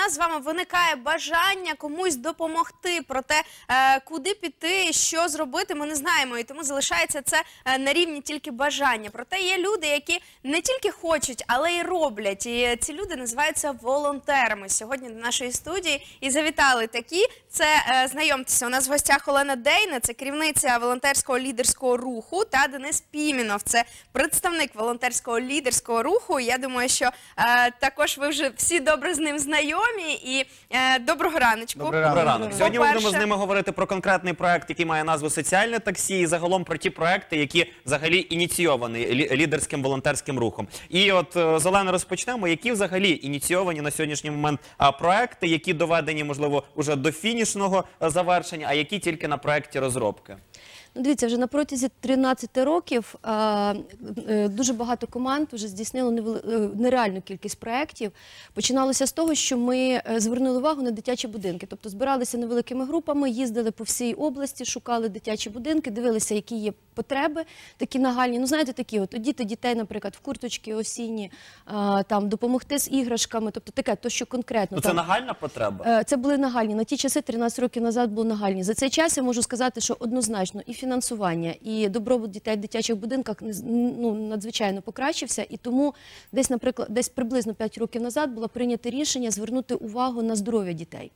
нас з вами виникає бажання комусь допомогти. про те, куди піти, що зробити, ми не знаємо. І тому залишається це е, на рівні тільки бажання. Проте є люди, які не тільки хочуть, але й роблять. І ці люди називаються волонтерами. Сьогодні до нашої студії і завітали такі. Це е, знайомтеся. У нас в гостях Олена Дейна, це керівниця волонтерського лідерського руху, та Денис Пімінов, це представник волонтерського лідерського руху. Я думаю, що е, також ви вже всі добре з ним знайомі. І е, доброго раночку. Добрий Добрий ранок. Сьогодні ми будемо з ними говорити про конкретний проект, який має назву Соціальне таксі, і загалом про ті проекти, які взагалі ініційовані лі- лідерським волонтерським рухом. І от з Олени розпочнемо, які взагалі ініційовані на сьогоднішній момент проекти, які доведені, можливо, уже до фінішного завершення, а які тільки на проекті розробки. Ну, дивіться, вже на протязі 13 років е, е, дуже багато команд вже здійснило невели- е, нереальну кількість проєктів. Починалося з того, що ми звернули увагу на дитячі будинки. Тобто збиралися невеликими групами, їздили по всій області, шукали дитячі будинки, дивилися, які є потреби, такі нагальні. Ну, знаєте, такі от діти дітей, наприклад, в курточки осінні, там допомогти з іграшками, тобто таке, то що конкретно. Ну це там, нагальна потреба. Це були нагальні. На ті часи, 13 років назад, було нагальні. За цей час я можу сказати, що однозначно і фінансування, і добробут дітей в дитячих будинках ну, надзвичайно покращився. І тому десь, наприклад, десь приблизно 5 років назад було прийнято рішення звернути увагу на здоров'я дітей.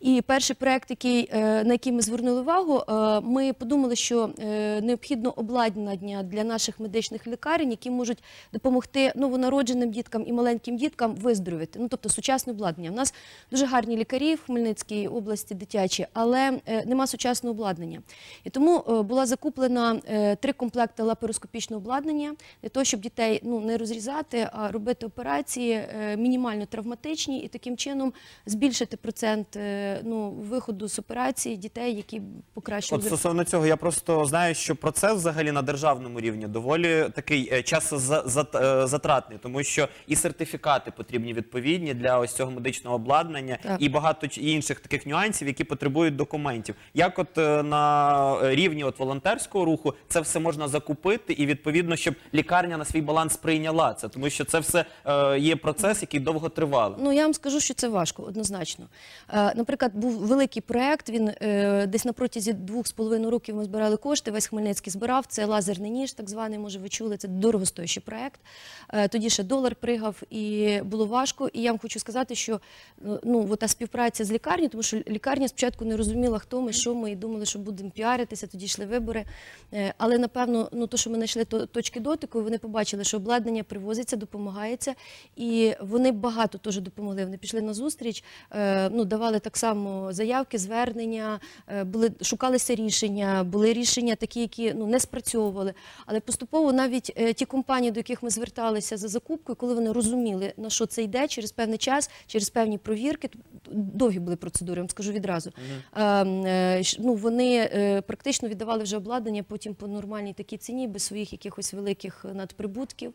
І перший проект, який, е, на який ми звернули увагу, е, ми подумали, що е, необхідно обладнання для наших медичних лікарень, які можуть допомогти новонародженим діткам і маленьким діткам виздоровіти. Ну тобто сучасне обладнання. У нас дуже гарні лікарі в Хмельницькій області дитячі, але нема сучасного обладнання. І тому е, була закуплена е, три комплекти лапароскопічного обладнання для того, щоб дітей ну не розрізати, а робити операції е, мінімально травматичні і таким чином збільшити процент ну виходу з операції дітей, які покращують От стосовно цього, я просто знаю, що процес взагалі на державному рівні доволі такий часозатратний, тому що і сертифікати потрібні відповідні для ось цього медичного обладнання, Так. і багато інших таких нюансів, які потребують документів. Як от на рівні от волонтерського руху це все можна закупити, і відповідно, щоб лікарня на свій баланс прийняла це, тому що це все е, є процес, який довго тривалий. Ну я вам скажу, що це важко, однозначно. Е, наприклад, був великий проект. Він е, десь на протязі двох з половиною років ми збирали кошти. Весь Хмельницький збирав. Це лазерний ніж, так званий. Може, ви чули. Це дорогостоящий проект. Тоді ще долар пригав, і було важко. І я вам хочу сказати, що ну, ну та співпраця з лікарні, тому що лікарня спочатку не розуміла, хто ми, що ми, і думали, що будемо піаритися. Тоді йшли вибори. Е, але напевно, ну то, що ми знайшли то, точки дотику, вони побачили, що обладнання привозиться, допомагається, і вони багато теж допомогли. Вони пішли на зустріч, е, ну давали так само заявки, звернення, е, були шукалися рішення, були рішення такі, які ну не спрацьовували. Але поступово навіть ті компанії, до яких ми зверталися за закупкою, коли вони розуміли на що це йде, через певний час, через певні провірки, довгі були процедури, я вам скажу відразу. Е, щ- ну вони е, практично віддавали вже обладнання потім по нормальній такій ціні, без своїх якихось великих надприбутків.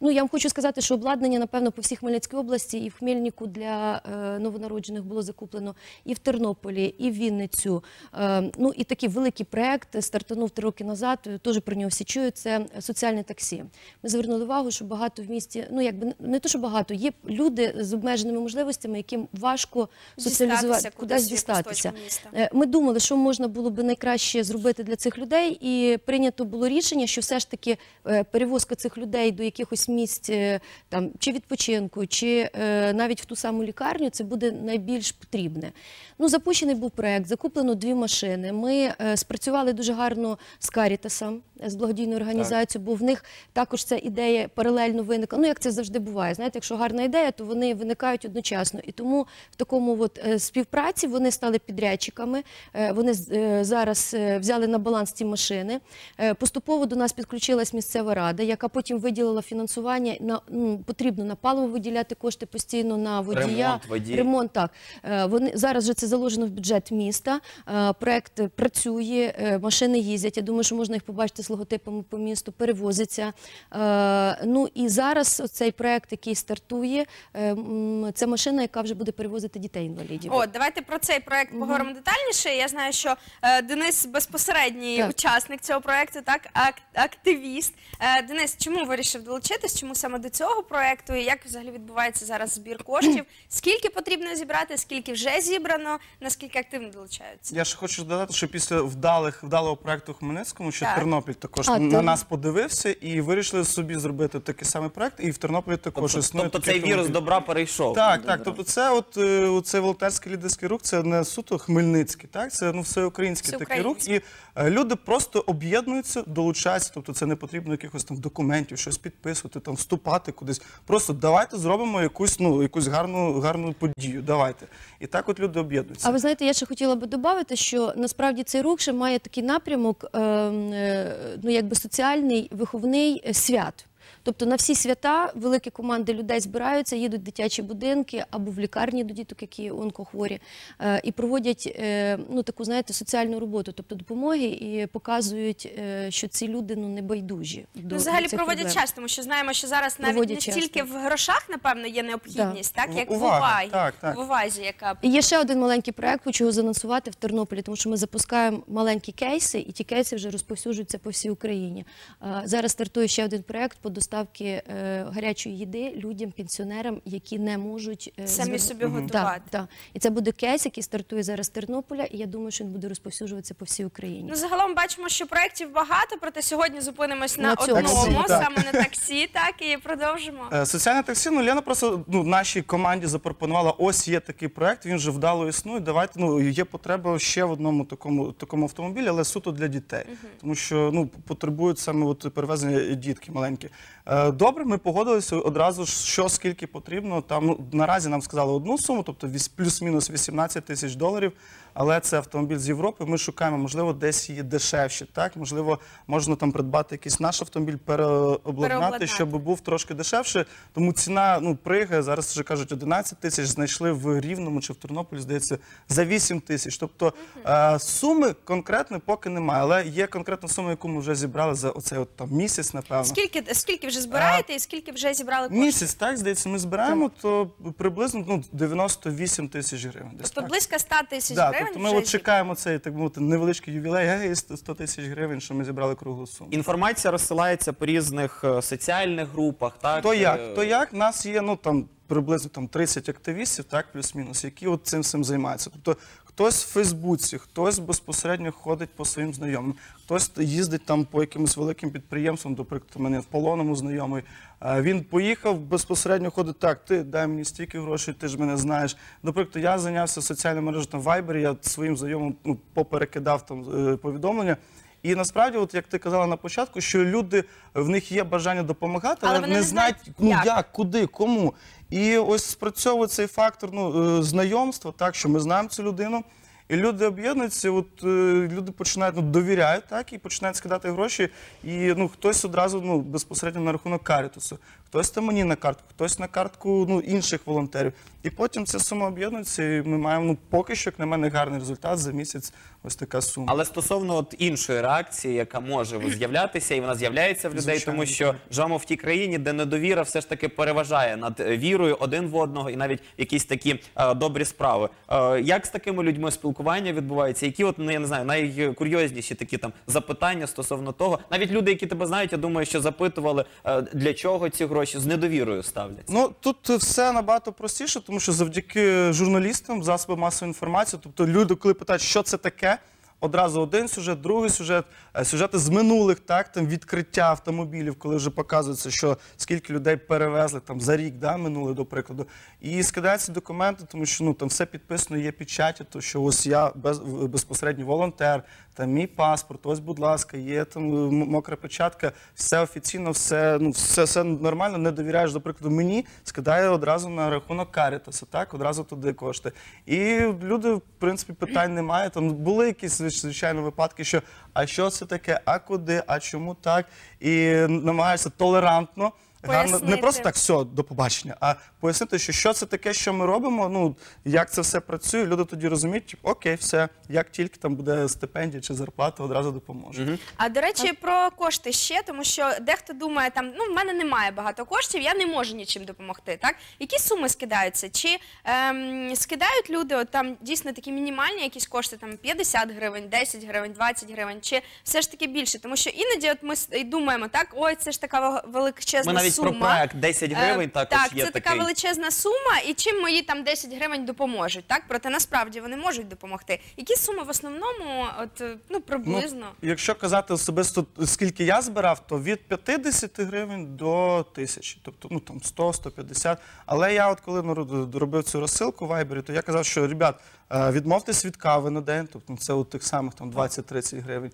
Ну я вам хочу сказати, що обладнання, напевно, по всій Хмельницькій області і в Хмельнику для е, новонароджених було закуплено і в Тернополі, і в Вінницю. Е, ну і такий великий проект стартанув три роки назад. е, Теж про нього всі чують. Це соціальне таксі. Ми звернули увагу, що багато в місті, ну якби не- то, що багато, є люди з обмеженими можливостями, яким важко соціалізувати Дістатися кудись кудись дістатися. міста. Е, Ми думали, що можна було би найкраще зробити для цих людей, і прийнято було рішення, що все ж таки е, перевозка цих людей до якихось місць е, там чи відпочинку, чи е, навіть в ту саму лікарню, це буде найбільш потрібне. Ну, запущений був проект, закуплено дві машини. Ми спрацювали дуже гарно з Карітасом, з благодійною організацією, бо в них також ця ідея паралельно виникла. Ну, як це завжди буває. Знаєте, якщо гарна ідея, то вони виникають одночасно. І тому в такому от співпраці вони стали підрядчиками. Вони зараз взяли на баланс ці машини. Е, Поступово до нас підключилась місцева рада, яка потім виділила фінансування на ну, потрібно на паливо виділяти кошти постійно на водія. Ремонт водія. Ремонт так. Е, Вони зараз вже це заложено в бюджет міста. Е, Проект працює, машини їздять. Я думаю, що можна їх побачити з логотипами по місту, перевозиться. Ну і зараз цей проект, який стартує, це машина, яка вже буде перевозити дітей інвалідів. От, давайте про цей проект поговоримо детальніше. Я знаю, що Денис безпосередньо безпосередній Так. учасник цього проекту, так ак- активіст. Е, Денис, чому вирішив долучитись? Чому саме до цього проекту? І як взагалі відбувається зараз збір коштів? Скільки потрібно зібрати? Скільки вже зібрано? Наскільки активно долучаються? Я ще хочу додати, що після вдалих вдалого проекту Хмельницькому, що Так. Тернопіль також А, на ти- нас подивився і вирішили собі зробити такий самий проект. І в Тернополі також Тобто, існує тобто цей вірус добра перейшов. Так, так. Тобто, це от е, цей волонтерський лідерський рух, це не суто хмельницький, так це ну всеукраїнський такий рух. І люди просто об'єднуються, долучаються. Тобто, це не потрібно якихось там документів, щось підписувати, там вступати кудись. Просто давайте зробимо якусь ну якусь гарну гарну подію. Давайте. І так, от люди об'єднуються. А ви знаєте, я ще хотіла би додати, що насправді цей рух ще має такий напрямок, ем, е, ну якби соціальний, виховний е, свят. Тобто на всі свята великі команди людей збираються, їдуть в дитячі будинки або в лікарні до діток, які онкохворі, е, і проводять е, ну таку, знаєте, соціальну роботу, тобто допомоги, і показують, е, що ці люди ну не байдужі. До, Ну, взагалі цих проводять проблем. час, тому що знаємо, що зараз навіть Проводять не стільки в грошах, напевно, є необхідність, так В- як увага, в увазі, так, так. в увазі, яка І є ще один маленький проект, хочу його занонсувати в Тернополі, тому що ми запускаємо маленькі кейси, і ті кейси вже розповсюджуються по всій Україні. Зараз стартує ще один проект по доставці е, гарячої їди людям, пенсіонерам, які не можуть е, Самі звер- собі готувати. Так, так. І це буде кейс, який стартує зараз з Тернополя, і я думаю, що він буде розповсюджуватися по всій Україні. Ну, загалом бачимо, що проєктів багато, проте сьогодні зупинимось на, На цьому. одному, Таксі, так. саме на таксі, так, і продовжимо. Е, Соціальне таксі, ну Лена просто ну, нашій команді запропонувала, ось є такий проект, він вже вдало існує. Давайте ну є потреба ще в одному такому такому автомобілі, але суто для дітей, тому що ну потребують саме от перевезення дітки маленькі. Е, Добре, ми погодилися одразу що скільки потрібно. Ну наразі нам сказали одну суму, тобто плюс-мінус 18 тисяч доларів. Але це автомобіль з Європи. Ми шукаємо, можливо, десь її дешевші. Так, можливо, можна там придбати якийсь наш автомобіль, переобладнати, щоб був трошки дешевше. Тому ціна ну пригає зараз вже кажуть 11 тисяч. Знайшли в Рівному чи в Тернополі, здається, за 8 тисяч. Тобто е, суми конкретно поки немає, але є конкретна сума, яку ми вже зібрали за оцей от там місяць, напевно. Скільки, скільки вже збираєте і скільки вже зібрали коштів? Місяць, так здається, ми збираємо, то приблизно ну 98 тисяч гривень. Десь Тобто так. близько 100 тисяч Да, гривень тобто ми вже от чекаємо цей так мовити невеличкий ювілей, гей, 100 тисяч гривень, що ми зібрали круглу суму. Інформація розсилається по різних е, соціальних групах. Так То Е, як? То як? Нас є ну там приблизно там 30 активістів, так плюс-мінус, які от цим всім займаються. Тобто хтось в Фейсбуці, хтось безпосередньо ходить по своїм знайомим, хтось їздить там по якимось великим підприємствам. До прикладу, мене в полоному знайомий. Е, Він поїхав безпосередньо ходить так. Ти дай мені стільки грошей, ти ж мене знаєш. До я зайнявся соціальною мережею на Viber, я своїм знайомим ну, поперекидав там е, повідомлення. І насправді, от як ти казала на початку, що люди в них є бажання допомагати, Але але, не знають, ну як. як, куди, кому. І ось спрацьовує цей фактор ну, е, знайомства, так що ми знаємо цю людину. І люди об'єднуються, от е, люди починають ну, довіряють, так і починають скидати гроші. І ну хтось одразу ну безпосередньо на рахунок карітусу, хтось там мені на картку, хтось на картку ну інших волонтерів. І потім ця сума об'єднується. І ми маємо ну поки що як на мене гарний результат за місяць. Ось така сума. Але стосовно от іншої реакції, яка може з'являтися, і вона з'являється в людей, Звичайно. тому що живемо в тій країні, де недовіра все ж таки переважає над е, вірою один в одного і навіть якісь такі е, добрі справи. Е, як з такими людьми спілкування відбувається? Які от ну, я не знаю, найкурйозніші такі там запитання стосовно того, навіть люди, які тебе знають, я думаю, що запитували е, для чого ці гроші з недовірою ставляться. Ну тут все набагато простіше, тому що завдяки журналістам, засоби масової інформації, тобто люди, коли питають, що це таке, одразу один сюжет, другий сюжет, е, сюжети з минулих, так там відкриття автомобілів, коли вже показується, що скільки людей перевезли там за рік, да, минулий, до прикладу. І скидаються документи, тому що ну там все підписано, є печаті, то що ось я без, безпосередньо волонтер, там мій паспорт, ось, будь ласка, є там е, мокра печатка, все офіційно, все, ну, все, все нормально, не довіряєш, до прикладу, мені, скидає одразу на рахунок Карітасу, так, одразу туди кошти. І люди, в принципі, питань немає. Там були якісь, звичайно, випадки, що а що це таке, а куди, а чому так? І намагаєшся толерантно. Гарно, не просто так, все, до побачення, а пояснити, що, що це таке, що ми робимо, ну як це все працює. Люди тоді розуміють, типу, окей, все, як тільки там буде стипендія чи зарплата, одразу допоможе. А до речі, про кошти ще, тому що дехто думає, там ну в мене немає багато коштів, я не можу нічим допомогти. Так які суми скидаються? Чи ем, скидають люди от там дійсно такі мінімальні якісь кошти, там 50 гривень, 10 гривень, 20 гривень? чи все ж таки більше? Тому що іноді от ми с- і думаємо, так, ой, це ж така вел- величезна Ми навіть сума. про проект 10 гривень Е, також так, є це така такий. величезна сума, і чим мої там 10 гривень допоможуть, так? Проте насправді вони можуть допомогти. Які суми в основному, от е, ну приблизно? Ну, якщо казати особисто, скільки я збирав, то від 50 гривень до 1000, тобто ну там 100-150. Але я, от коли робив цю розсилку в Viber, то я казав, що ребят, е, відмовтесь від кави на день, тобто ну, це от тих самих там 20-30 гривень.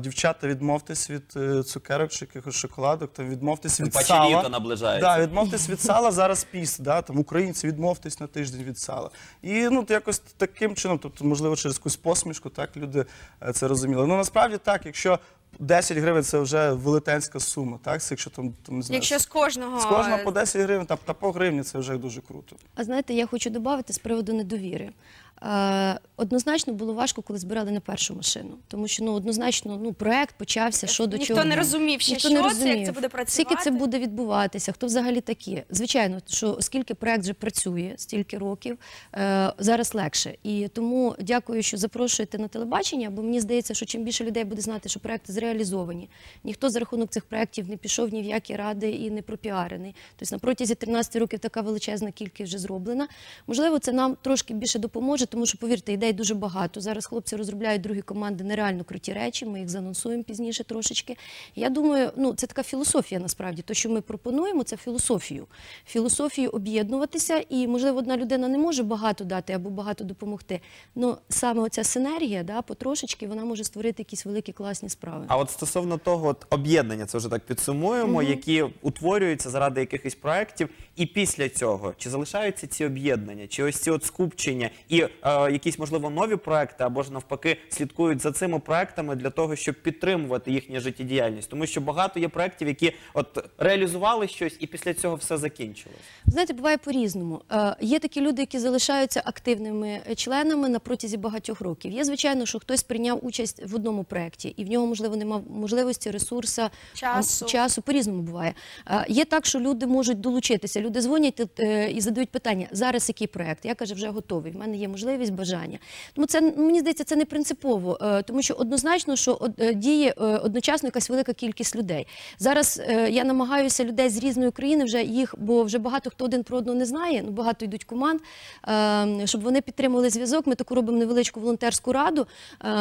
Дівчата, відмовтесь від е, цукерок чи якихось шоколадок, там відмовтесь від сала. літо наближається. Да, відмовтесь від сала зараз піст, да, там українці відмовтесь на тиждень від сала. І ну якось таким чином, тобто, можливо, через якусь посмішку, так люди е, це розуміли. Ну насправді так, якщо 10 гривень це вже велетенська сума, так? Якщо там, там не знаю, Якщо з кожного з кожного е, по 10 гривень та, та по гривні, це вже дуже круто. А знаєте, я хочу додати з приводу недовіри. Е, однозначно було важко, коли збирали на першу машину, тому що ну однозначно ну проект почався. Що до Ніхто чого не розумів ще, Ніхто що не це, як це буде працювати. Скільки це буде відбуватися? Хто взагалі такі? Звичайно, що оскільки проект вже працює стільки років, е, зараз легше. І тому дякую, що запрошуєте на телебачення, бо мені здається, що чим більше людей буде знати, що проекти зреалізовані, ніхто за рахунок цих проєктів не пішов ні в які ради і не пропіарений. Тобто на протязі 13 років така величезна кількість вже зроблена. Можливо, це нам трошки більше допоможе, тому що, повірте, ідей дуже багато. Зараз хлопці розробляють другі команди нереально круті речі. Ми їх занонсуємо пізніше трошечки. Я думаю, ну це така філософія насправді. То, що ми пропонуємо, це філософію. Філософію об'єднуватися, і можливо, одна людина не може багато дати або багато допомогти. Ну саме оця синергія, да, потрошечки, вона може створити якісь великі класні справи. А от стосовно того от, об'єднання, це вже так підсумуємо, які утворюються заради якихось проєктів, і після цього чи залишаються ці об'єднання, чи ось ці от скупчення, і якісь можливо нові проекти, або ж навпаки слідкують за цими проектами для того, щоб підтримувати їхню життєдіяльність, тому що багато є проєктів, які от реалізували щось, і після цього все закінчилось. Знаєте, буває по-різному. Е, Є такі люди, які залишаються активними членами на протязі багатьох років. Є, звичайно, що хтось прийняв участь в одному проєкті, і в нього, можливо, немає можливості, ресурсу, Часу. часу. По-різному буває. Е, Є так, що люди можуть долучитися. Люди дзвонять е, і задають питання: зараз який проєкт? Я кажу, вже готовий. В мене є можливість, бажання. Тому це мені здається, це не принципово, е, тому що однозначно, що е, діє е, одночасно якась велика кількість людей. Зараз я намагаюся людей з різної країни вже їх, бо вже багато хто один про одного не знає. Ну багато йдуть команд, щоб вони підтримували зв'язок. Ми таку робимо невеличку волонтерську раду,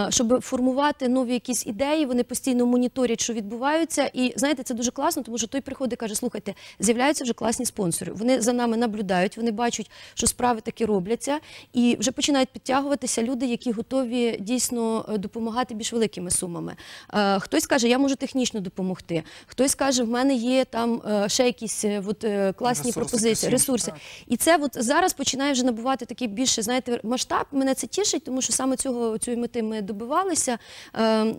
щоб формувати нові якісь ідеї. Вони постійно моніторять, що відбуваються. І знаєте, це дуже класно, тому що той приходить і каже: слухайте, з'являються вже класні спонсори. Вони за нами наблюдають, вони бачать, що справи таки робляться, і вже починають підтягуватися люди, які готові дійсно е, допомагати більш великими сумами. Е, Хтось каже, я можу технічно допомогти. Хтось каже, в мене є там е, ще якісь от, класні Ресурси пропозиції, ресурси. так. І це от зараз починає вже набувати такий більше, знаєте, масштаб. Мене це тішить, тому що саме цього цієї мети ми добивалися.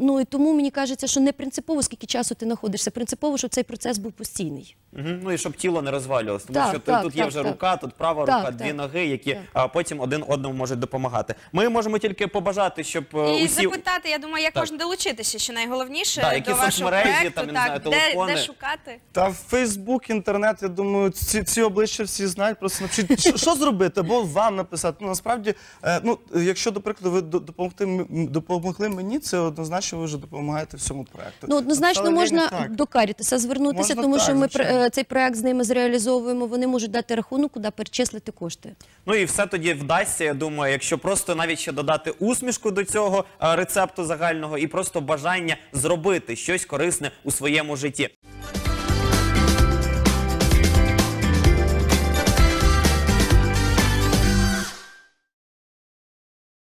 Ну і тому мені кажеться, що не принципово, скільки часу ти знаходишся, принципово, щоб цей процес був постійний. Ну і щоб тіло не розвалювалося, тому Так, що тут- так, тут є вже так. рука, тут права Так, рука, так. дві ноги, які потім один одному можуть допомагати. Ми можемо тільки побажати, щоб е, І усі запитати, я думаю, як Так. можна долучитися, що найголовніше Да, які до вашого соцмережі, проекту, там, я не так, знаю, де, телефони. де шукати. Та Фейсбук, інтернет, я думаю, ці, ці обличчя всі знають. Просто напишіть, що, що зробити, або вам написати. Ну насправді, е, ну якщо до прикладу, ви до- допомогти м- допомогли мені, це однозначно ви вже допомагаєте всьому проекту. Ну, однозначно Написали можна Лені, так. до Карітеса звернутися, Можна тому так, що ми пр- звичайно. е, цей проект з ними зреалізовуємо. Вони можуть дати рахунок, куди перечислити кошти. Ну і все тоді вдасться, я думаю, якщо просто навіть ще додати усмішку до цього е, рецепту загального і просто бажання зробити щось корисне у своєму житті.